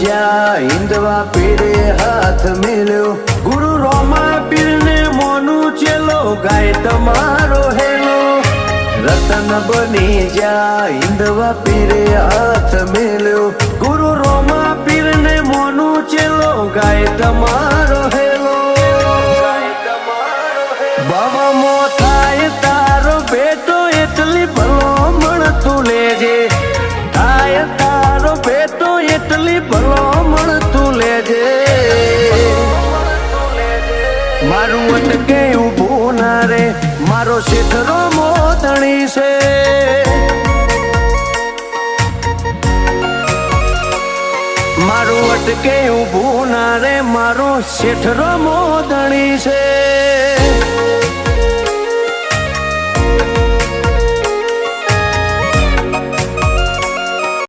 જ્યાં હિંદવા પીરે હાથ મેલ્યો. ગુરુ રોમા પીરને મોનું ચેલો, ગાય તમારો હેલો. રતન બની જ્યાં હિંદવા પીરે હાથ મેલ્યો. ગુરુ રોમા પીરને મોનું ચેલો, ગાય તમારો હેલો. બાબા મો એટલી ભલો મળતું લેજે. મારું અટકે ઊભું ના રે, મારો શેઠરો મોતણી છે. મારું અટકે ઊભું ના રે, મારો શેઠરો મોદણી છે.